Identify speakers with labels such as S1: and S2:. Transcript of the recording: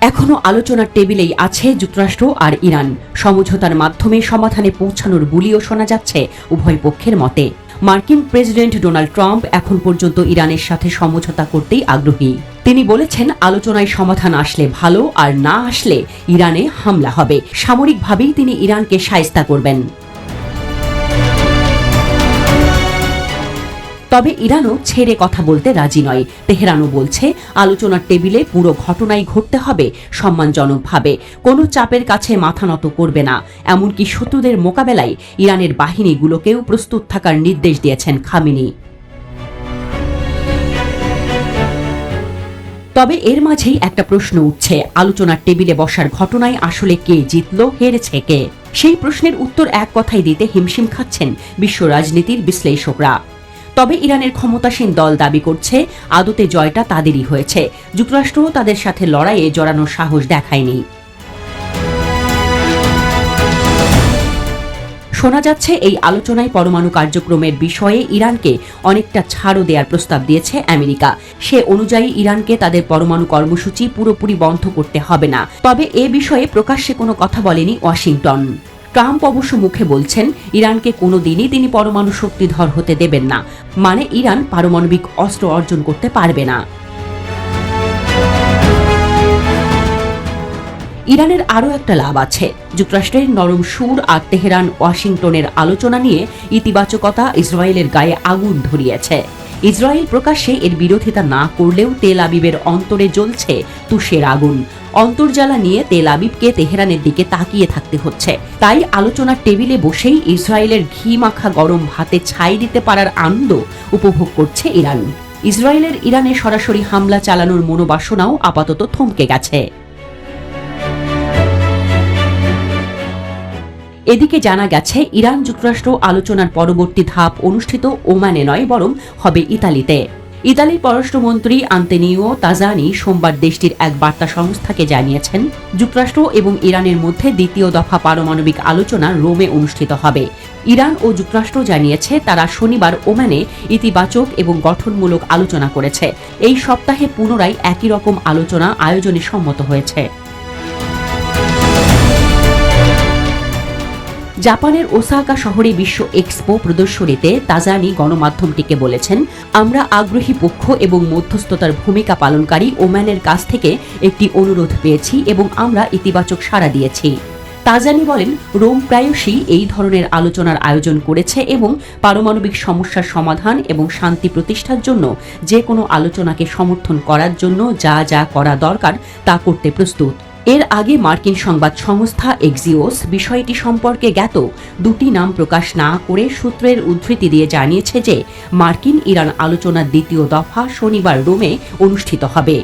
S1: এখনও আলোচনার টেবিলেই আছে যুক্তরাষ্ট্র আর ইরান। সমঝোতার মাধ্যমে সমাধানে পৌঁছানোর বুলিও শোনা যাচ্ছে উভয় পক্ষের মতে। মার্কিন প্রেসিডেন্ট ডোনাল্ড ট্রাম্প এখন পর্যন্ত ইরানের সাথে সমঝোতা করতেই আগ্রহী। তিনি বলেছেন, আলোচনায় সমাধান আসলে ভালো আর না আসলে ইরানে হামলা হবে। সামরিকভাবেই তিনি ইরানকে সায়স্তা করবেন। তবে ইরানও ছেড়ে কথা বলতে রাজি নয়। তেহরানও বলছে, আলোচনার টেবিলে পুরো ঘটনাই ঘটতে হবে, সম্মানজনকভাবে। কোনো চাপের কাছে মাথা নত করবে না। এমনকি শত্রুদের মোকাবেলায় ইরানের বাহিনীগুলোকেও প্রস্তুত থাকার নির্দেশ দিয়েছেন খামিনি। তবে এর মাঝেই একটা প্রশ্ন উঠছে, আলোচনার টেবিলে বসার ঘটনায় আসলে কে জিতল, হেরেছে কে? সেই প্রশ্নের উত্তর এক কথাই দিতে হিমশিম খাচ্ছেন বিশ্ব রাজনীতির বিশ্লেষকরা। তবে ইরানের ক্ষমতাসীন দল দাবি করছে, আদতে জয়টা তাদেরই হয়েছে। যুক্তরাষ্ট্রও তাদের সাথে লড়াইয়ে জড়ানোর সাহস দেখায়নি। শোনা যাচ্ছে, এই আলোচনায় পরমাণু কার্যক্রমের বিষয়ে ইরানকে অনেকটা ছাড়ও দেওয়ার প্রস্তাব দিয়েছে আমেরিকা। সে অনুযায়ী ইরানকে তাদের পরমাণু কর্মসূচি পুরোপুরি বন্ধ করতে হবে না। তবে এ বিষয়ে প্রকাশ্যে কোনো কথা বলেনি ওয়াশিংটন। ট্রাম্প অবশ্য মুখে বলছেন, ইরানকে কোনো দিনই তিনি পরমাণু শক্তিধর হতে দেবেন না। মানে ইরান পারমাণবিক অস্ত্র অর্জন করতে পারবে না। ইরানের আরও একটা লাভ আছে। যুক্তরাষ্ট্রের নরম সুর আর তেহরান, ওয়াশিংটনের আলোচনা নিয়ে ইতিবাচকতা ইসরায়েলের গায়ে আগুন ধরিয়েছে। ইসরায়েল প্রকাশ্যে এর বিরোধিতা না করলেও তেল আবিবের অন্তরে জ্বলছে তুষের আগুন। অন্তর্জালা নিয়ে তেল আবিবকে তেহরানের দিকে তাকিয়ে থাকতে হচ্ছে। তাই আলোচনার টেবিলে বসেই ইসরায়েলের ঘি মাখা গরম ভাতে ছাই দিতে পারার আনন্দ উপভোগ করছে ইরান। ইসরায়েলের ইরানে সরাসরি হামলা চালানোর মনোবাসনাও আপাতত থমকে গেছে। এদিকে জানা গেছে, ইরান যুক্তরাষ্ট্র আলোচনার পরবর্তী ধাপ অনুষ্ঠিত ওমানে নয়, বরং হবে ইতালিতে। ইতালির পররাষ্ট্রমন্ত্রী আন্তেনিও তাজানি সোমবার দেশটির এক বার্তা সংস্থাকে জানিয়েছেন, যুক্তরাষ্ট্র এবং ইরানের মধ্যে দ্বিতীয় দফা পারমাণবিক আলোচনা রোমে অনুষ্ঠিত হবে। ইরান ও যুক্তরাষ্ট্র জানিয়েছে, তারা শনিবার ওমানে ইতিবাচক এবং গঠনমূলক আলোচনা করেছে। এই সপ্তাহে পুনরায় একই রকম আলোচনা আয়োজনে সম্মত হয়েছে। জাপানের ওসাকা শহরে বিশ্ব এক্সপো প্রদর্শনীতে তাজানি গণমাধ্যমটিকে বলেছেন, আমরা আগ্রহী পক্ষ এবং মধ্যস্থতার ভূমিকা পালনকারী ওম্যানের কাছ থেকে একটি অনুরোধ পেয়েছি এবং আমরা ইতিবাচক সাড়া দিয়েছি। তাজানি বলেন, রোম প্রায়শই এই ধরনের আলোচনার আয়োজন করেছে এবং পারমাণবিক সমস্যার সমাধান এবং শান্তি প্রতিষ্ঠার জন্য যে কোনো আলোচনাকে সমর্থন করার জন্য যা যা করা দরকার তা করতে প্রস্তুত। এর আগে মার্কিন সংবাদ সংস্থা এক্সিওস বিষয়টি সম্পর্কে জ্ঞাত দুটি নাম প্রকাশ না করে সূত্রের উদ্ধৃতি দিয়ে জানিয়েছে যে মার্কিন ইরান আলোচনার দ্বিতীয় দফা শনিবার রোমে অনুষ্ঠিত হবে।